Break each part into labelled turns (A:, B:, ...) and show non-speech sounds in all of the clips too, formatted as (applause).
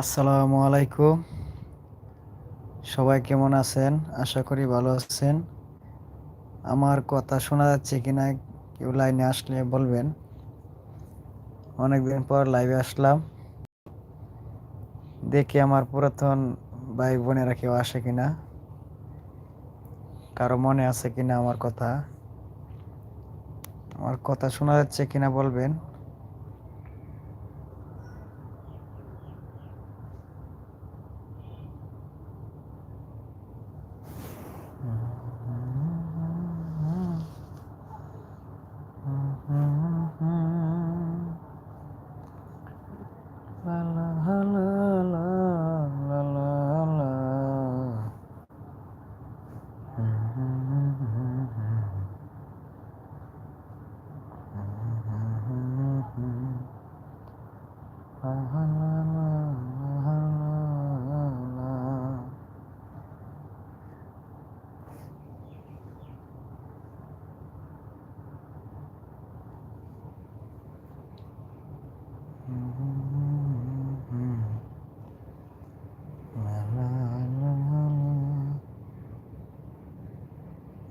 A: আসসালামু আলাইকুম। সবাই কেমন আছেন? আশা করি ভালো আছেন। আমার কথা শোনা যাচ্ছে কিনা কেউ লাইনে আসলে বলবেন। অনেকদিন পর লাইভে আসলাম। দেখি আমার পুরাতন ভাই বোনেরা কেউ আসে কিনা। কারও মনে আছে কিনা আমার কথা? আমার কথা শোনা যাচ্ছে কিনা বলবেন।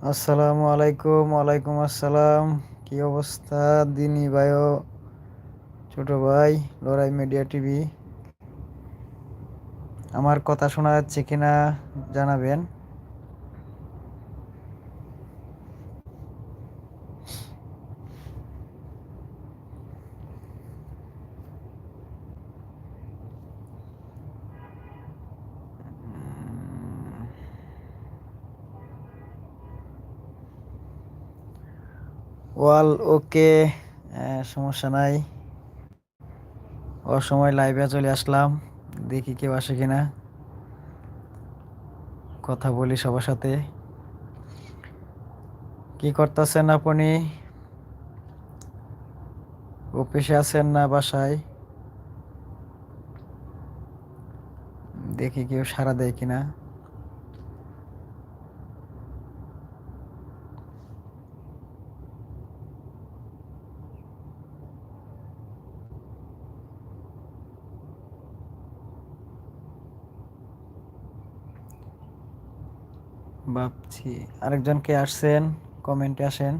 A: আসসালামু আলাইকুম, ওয়ালাইকুম আসসালাম। কি অবস্থা? দিনী ভাইও, ছোট ভাই, লড়াই মিডিয়া টিভি। আমার কথা শোনা যাচ্ছে কিনা জানাবেন। ওয়াল ওকে সমস্যা নাই। অসময় লাইভে চলে আসলাম। দেখি কেউ আসে কিনা। কথা বলি সবার সাথে। কি করতেছেন আপনি? অফিসে আছেন না বাসায়? দেখি কেউ সারা দেয় কিনা। ভাবছি। আরেকজন কে আসছেন, কমেন্টে আসেন।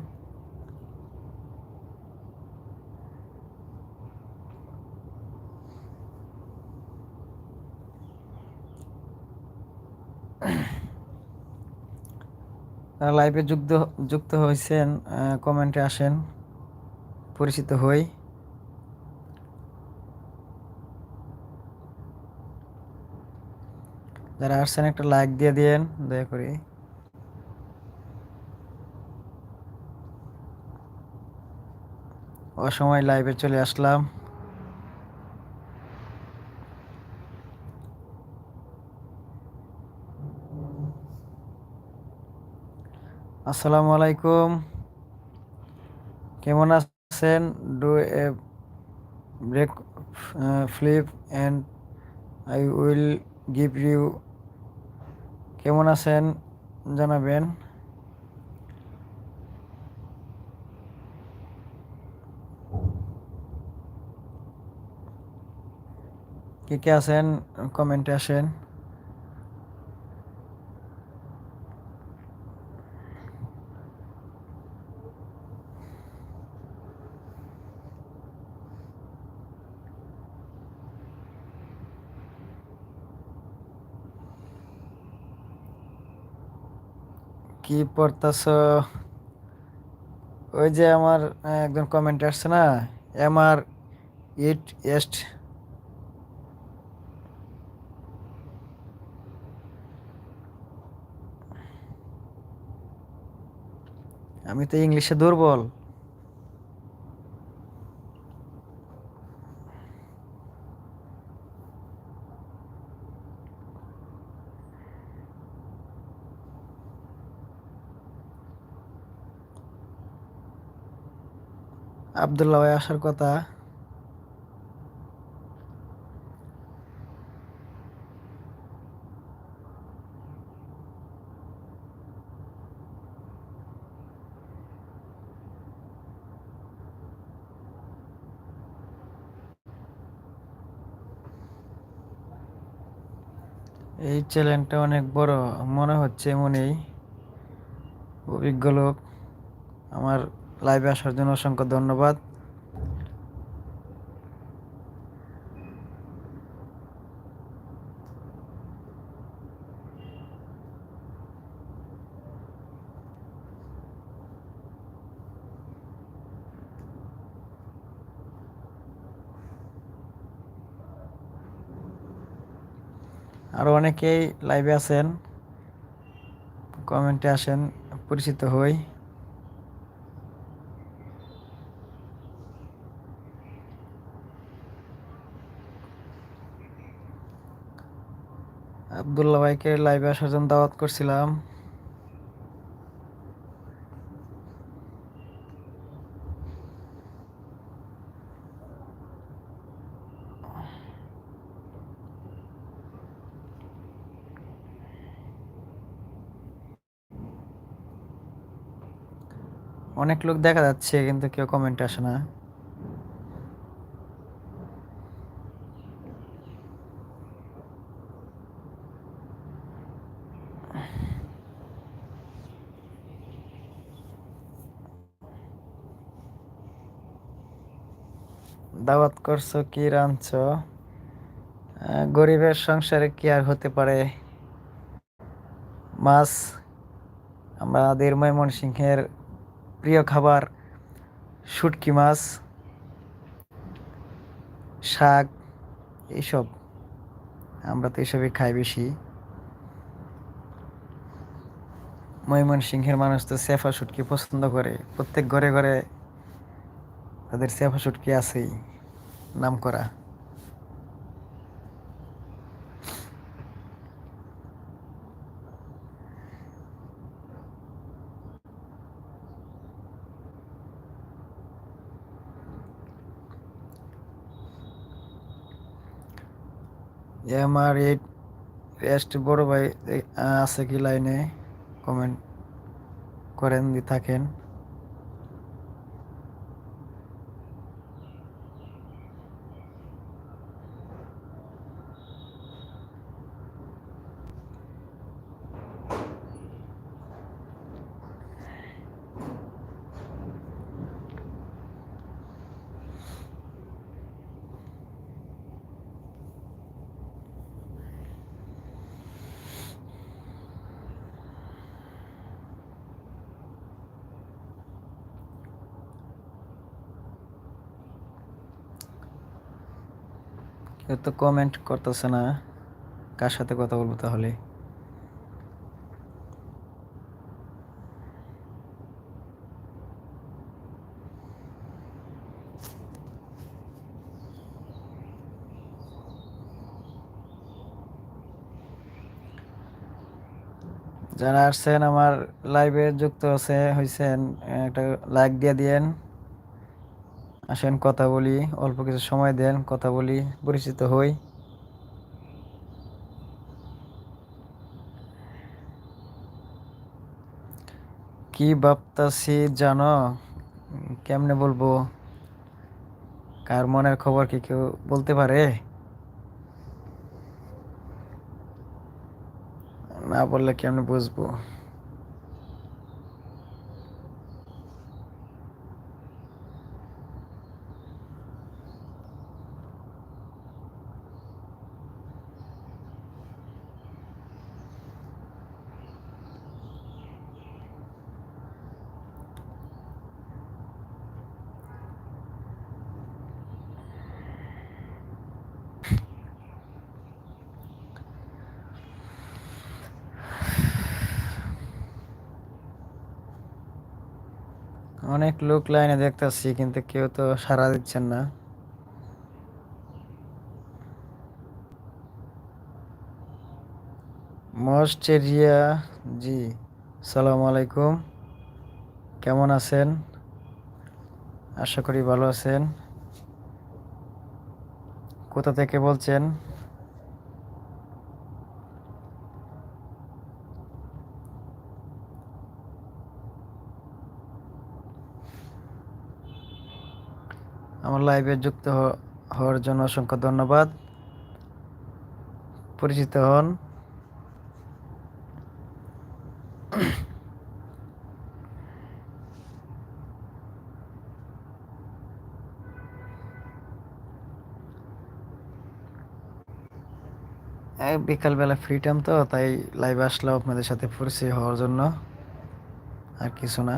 A: লাইভে যুক্ত যুক্ত হয়েছেন কমেন্টে আসেন। পরিচিত হই। যারা আসছেন, একটা লাইক দিয়ে দিয়েন, দয়া করে। অসময় লাইভে চলে আসলাম। আসসালামু আলাইকুম। কেমন আছেন? Do a break flip and I will give you কেমন আছেন? জানাবেন। কে কে আছেন? কমেন্টে আসেন। কি পড়তাছ? ওই যে আমার একজন কমেন্ট আসছে না? এমআর ইট এস্ট আমি তো ইংলিশে দুর্বল। আবদুল্লাহ আসার কথা এই চ্যানেলটা অনেক বড়। মনে হচ্ছে এমনই। অভিজ্ঞ লোক। আমার লাইভে আসার জন্য অসংখ্য ধন্যবাদ। আরও অনেকেই লাইভে আছেন কমেন্টে আসেন, পরিচিত হই। আব্দুল্লাহ ভাইকে লাইভে আসার জন্য দাওয়াত করছিলাম। অনেক লোক দেখা যাচ্ছে, কিন্তু কেউ কমেন্ট আসে না। দাওয়াত করছ কি রাঁধছ? গরিবের সংসারে কি আর হতে পারে? মাছ আমাদের ময়মনসিংহের প্রিয় খাবার, শুটকি মাছ, শাক এইসব আমরা তো এসবই খাই বেশি। ময়মনসিংহের মানুষ তো সেফা শুটকি পছন্দ করে। প্রত্যেক ঘরে ঘরে তাদের সেফা শুটকি আছেই নাম করা আমার এই রেস্ট বড় ভাই আছে কি লাইনে? কমেন্ট করেন থাকেন। কেউ তো কমেন্ট করতেছে না। কার সাথে কথা বলব তাহলে? যারা আসছেন, আমার লাইভে যুক্ত আছে হয়েছেন একটা লাইক দিয়ে দিয়েন। আসেন, কথা বলি, অল্প কিছু সময় দেন, কথা বলি, পরিচিত হই। কি ভাবতাছি জানো? কেমনে বলব? কার মনের খবর কি কেউ বলতে পারে? না বললে কেমনে বুঝব? অনেক লোক লাইনে দেখতেছি, কিন্তু কেউ তো সাড়া দিচ্ছেন না। মস্টেরিয়া জি, সালাম আলাইকুম। কেমন আছেন? আশা করি ভালো আছেন। কোথা থেকে বলছেন? আমার লাইভে যুক্ত হওয়ার জন্য অসংখ্য ধন্যবাদ। পরিচিত হন। বিকালবেলা ফ্রি টাইম তো, তাই লাইভ আসলো আপনাদের সাথে ফুরসি হওয়ার জন্য আর কিছু না।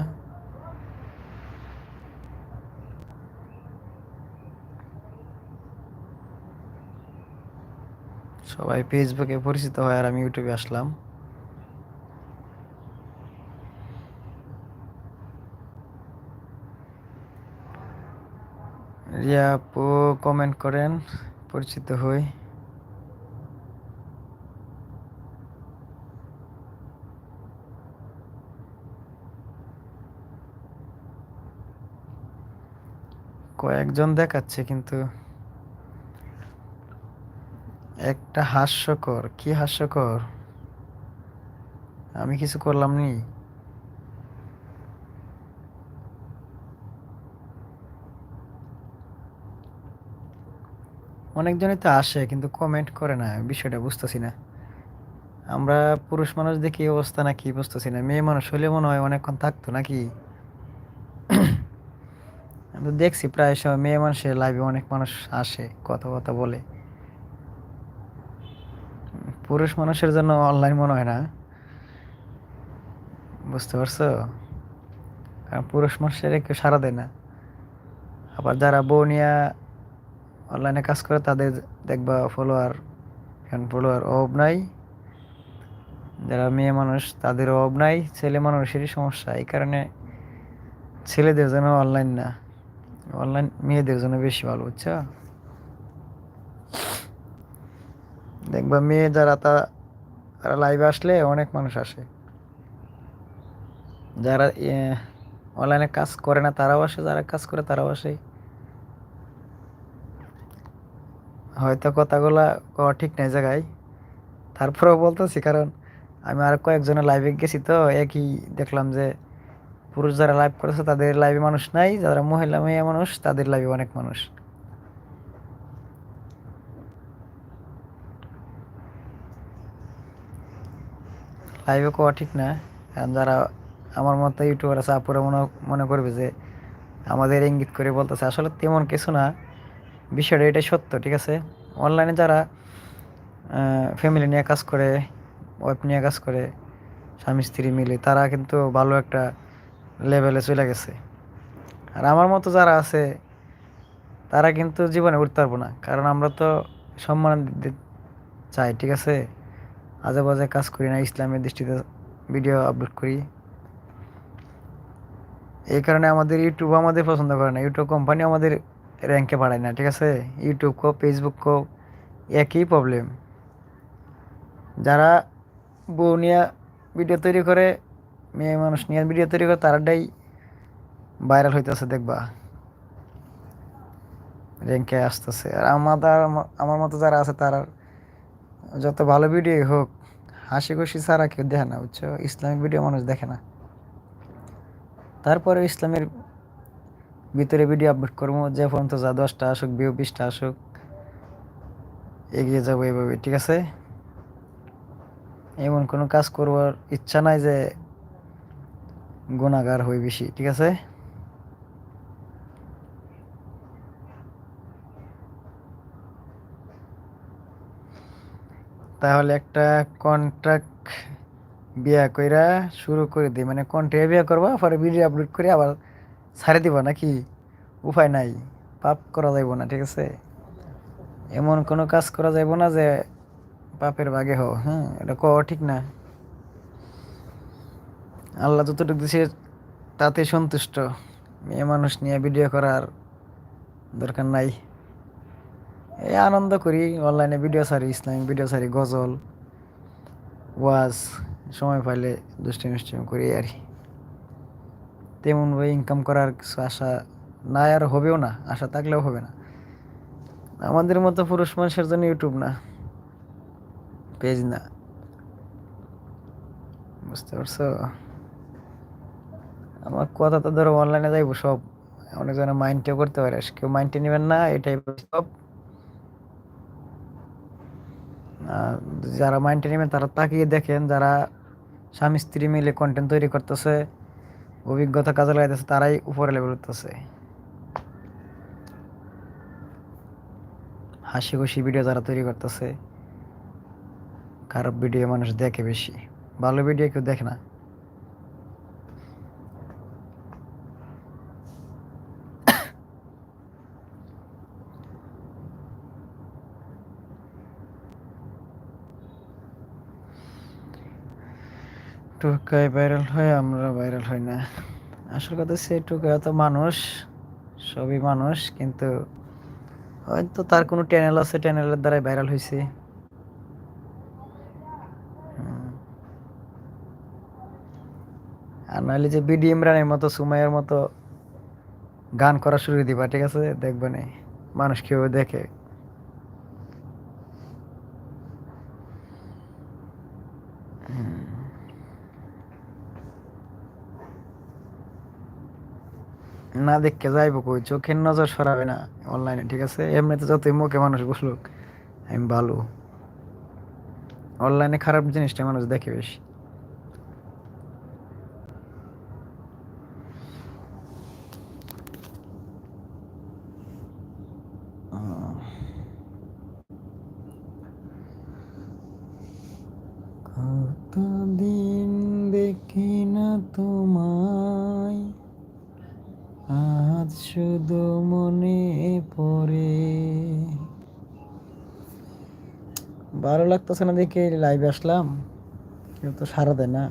A: সবাই ফেসবুকে পরিচিত হয় আর আমি ইউটিউবে আসলাম। রিয়া আপু কমেন্ট করেন, পরিচিত হই। কয়েকজন দেখাচ্ছে কিন্তু একটা হাস্যকর, কি হাস্যকর? আমি কিছু করলাম নি। অনেকজনই তো আসে, কিন্তু কমেন্ট করে না, বিষয়টা বুঝতেছি না। আমরা পুরুষ মানুষ দেখি অবস্থা নাকি বুঝতেছি না। মেয়ে মানুষ হলে মনে হয় অনেকক্ষণ থাকতো নাকি? (clears throat) আমি দেখছি প্রায় সময় মেয়ে মানুষের লাইভে অনেক মানুষ আসে কথা কথা বলে। পুরুষ মানুষের জন্য অনলাইন মনে হয় না। বুঝতে পারছ? কারণ পুরুষ মানুষের কেউ সারা দেয় না। আবার যারা বউ নিয়ে অনলাইনে কাজ করে, তাদের দেখবা ফলোয়ার এখন ফলোয়ার অভাব নাই। যারা মেয়ে মানুষ তাদের অভাব নাই। ছেলে মানুষেরই সমস্যা। এই কারণে ছেলেদের জন্য অনলাইন না। অনলাইন মেয়েদের জন্য বেশি ভালো, বুঝছ? দেখবা মেয়ে যারা তারা লাইভে আসলে অনেক মানুষ আসে। যারা অনলাইনে কাজ করে না, তারাও আসে, যারা কাজ করে, তারাও আসে। হয়তো কথাগুলা কওয়া ঠিক নাই জায়গায়। তারপরেও বলতেছি, কারণ আমি আর কয়েকজনের লাইভে গেছি তো, একই দেখলাম যে পুরুষ যারা লাইভ করেছে তাদের লাইভে মানুষ নাই, যারা মহিলা, মেয়ে মানুষ, তাদের লাইভে অনেক মানুষ। লাইভে কোয়া ঠিক না। যারা আমার মতো ইউটিউবার আছে, আপুরা মনে মনে করবে যে আমাদের ইঙ্গিত করে বলতেছে, আসলে তেমন কিছু না। বিষয়টা এটাই সত্য, ঠিক আছে? অনলাইনে যারা ফ্যামিলি নিয়ে কাজ করে ওয়াইফ নিয়ে কাজ করে, স্বামী, স্ত্রী মিলে, তারা কিন্তু ভালো একটা লেভেলে চলে গেছে। আর আমার মতো যারা আছে, তারা কিন্তু জীবনে উঠতে পারব না। কারণ আমরা তো সম্মান দিতে চাই, ঠিক আছে? আজে বাজে কাজ করি না, ইসলামের দৃষ্টিতে ভিডিও আপলোড করি। এই কারণে আমাদের ইউটিউব আমাদের পছন্দ করে না। ইউটিউব কোম্পানি আমাদের র্যাঙ্কে বাড়ায় না, ঠিক আছে? ইউটিউব কো ফেসবুক কো, একই প্রবলেম যারা বউ নিয়ে ভিডিও তৈরি করে, মেয়ে মানুষ নিয়ে ভিডিও তৈরি করে, তারাটাই ভাইরাল হইতেছে, দেখবা। র্যাঙ্কে আসতেছে। আর আমাদের, আমার মতো যারা আছে, তারা যত ভালো ভিডিও হোক হাসি খুশি ছাড়া কেউ দেখে না, বুঝছ? ইসলামিক ভিডিও মানুষ দেখে না। তারপরে ইসলামের ভিতরে ভিডিও আপলোড করব, যে পর্যন্ত যা দশটা আসুক বিউ বিশটা আসুক, এগিয়ে যাব এভাবে ঠিক আছে? এমন কোনো কাজ করবার ইচ্ছা নাই যে গুণাগার হই বেশি, ঠিক আছে? তাহলে একটা কন্ট্রাক্ট বিয়া কইরা শুরু করে দিই মানে কন্ট্রাক্ট বিয়া করবা, পরে ভিডিও আপলোড করে আবার ছাড়ে দিব নাকি? উপায় নাই, পাপ করা যাইব না, ঠিক আছে? এমন কোনো কাজ করা যাইব না যে পাপের বাগে হও হ্যাঁ? এটা কওয়া ঠিক না। আল্লাহ যতটুকু দিছে তাতে সন্তুষ্ট। মেয়ে মানুষ নিয়ে ভিডিও করার দরকার নাই। এই আনন্দ করি অনলাইনে ভিডিও সারি ইসলামিক ভিডিও সারি, গজল, ওয়াজ, সময় পাইলে দুষ্টি মিষ্টি করি আর তেমনভাবে ইনকাম করার কিছু আশা নাই আর হবেও না, আশা থাকলেও হবে না। আমাদের মতো পুরুষ মানুষের জন্য ইউটিউব না পেজ না। বুঝতে পারছ? আমার কথা তো ধরো অনলাইনে যাইবো সব অনেকজনে মাইন্ডও করতে পারে কেউ মাইন্ডে নেবেন না, এটাই সব। যারা মাইন্ড নেবেন, তারা তাকিয়ে দেখেন, যারা স্বামী, স্ত্রী মিলে কন্টেন্ট তৈরি করতেছে, অভিজ্ঞতা কাজে লাগাইতেছে, তারাই উপরে লেভেল উঠতেছে। হাসি খুশি ভিডিও যারা তৈরি করতেছে, খারাপ ভিডিও মানুষ দেখে বেশি। ভালো ভিডিও কেউ দেখে না। টুকায় ভাইরাল হয়, আমরা ভাইরাল হই না। আসল কথা হচ্ছে টুকায় তো মানুষ, সবই মানুষ, কিন্তু হয়তো তার কোনো চ্যানেল আছে চ্যানেলের দ্বারাই ভাইরাল হয়েছে আর নাহলে যে বিডি ইমরানের মতো, সুমাইয়ের মতো গান করা শুরু দিবা, ঠিক আছে? দেখবে না, মানুষ কেউ দেখে। না দেখকে যাইব কই, চোখের নজর সরাবে না অনলাইনে ঠিক আছে? এমনিতে যতই মুখে মানুষ বসলুক আমি ভালো। অনলাইনে খারাপ জিনিসটা মানুষ দেখে বেশি। কতদিন ভালো লাগতেছে না দেখে লাইভে আসলাম কেউ তো সারা দেয় না।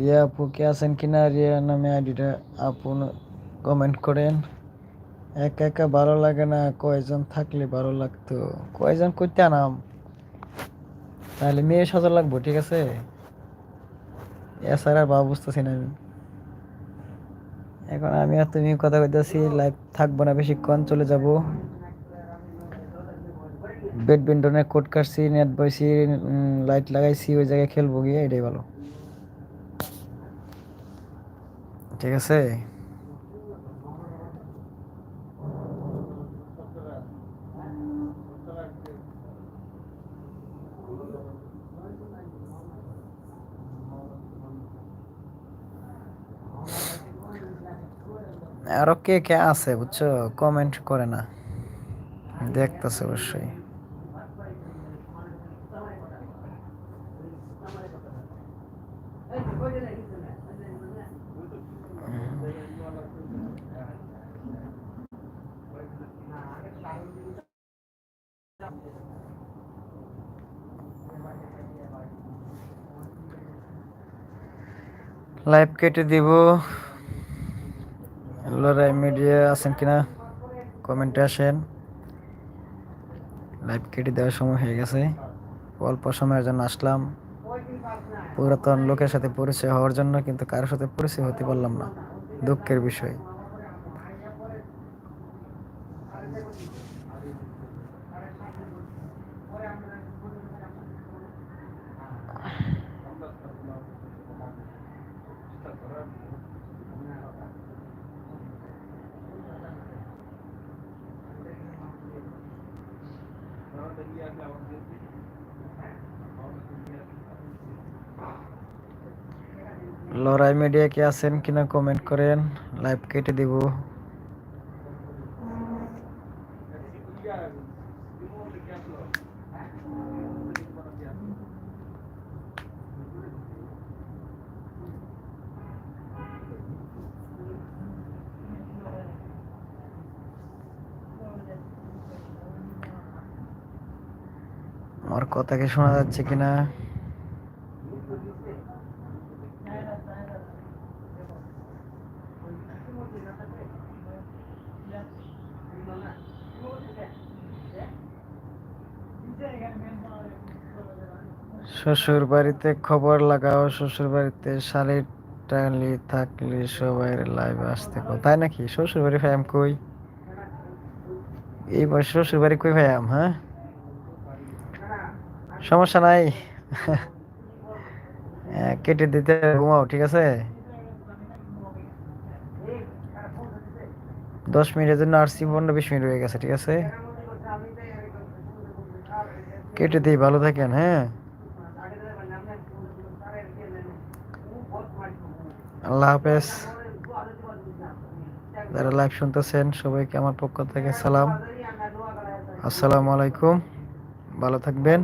A: রিয়া আপু কে আছেন কিনা রিয়া নামে আইডিটা আপু কমেন্ট করেন। একা একা ভালো লাগে না, কয়জন থাকলে ভালো লাগতো? কয়জন করতে আনাম? তাহলে মেয়ে সাজা লাগবো, ঠিক আছে? এছাড়া ভাব বুঝতেছি না আমি। এখন আমি আর তুমি কথা কইতেছি লাইভ থাকব না বেশিক্ষণ, চলে যাব। ব্যাডমিন্টনের কোর্ট কাটছি নেট বইছি লাইট লাগাইছি, ওই জায়গায় খেলব গিয়ে, এটাই ভালো। ঠিক আছে? আরও কে কে আছে বুঝছ? কমেন্ট করে না। দেখতেছে অবশ্যই। লাইভ কেটে দিব। লড়াই মিডিয়া, আছেন কিনা? কমেন্টে আসেন। লাইভ কেটে দেওয়ার সময় হয়ে গেছে। অল্প সময়ের জন্য আসলাম। পুরাতন লোকের সাথে পরিচয় হওয়ার জন্য কিন্তু কারোর সাথে পরিচয় হতে পারলাম না। দুঃখের বিষয়। লড়াই মিডিয়া কে আছেন কিনা কমেন্ট করেন লাইভ কেটে দিব। আমার কথা কি শোনা যাচ্ছে কিনা? শ্বশুর বাড়িতে খবর লাগাও শ্বশুর বাড়িতে শালির টালি থাকলে সবাই লাইভে আসতে কো তাই নাকি? শ্বশুর বাড়ি ভাইয়াম কই? এই বয়স শ্বশুর বাড়ি কই ভাইয়াম হ্যাঁ? সমস্যা নাই। (laughs) হ্যাঁ, কেটে দিতে ঘুমাও ঠিক আছে? দশ মিনিটের জন্য আসছি পনেরো বিশ মিনিট হয়ে গেছে ঠিক আছে? কেটে দিই ভালো থাকেন হ্যাঁ? আল্লাহ হাফেজ। যারা লাইভ শুনতেছেন সবাইকে আমার পক্ষ থেকে সালাম। আসসালামু আলাইকুম। ভালো থাকবেন।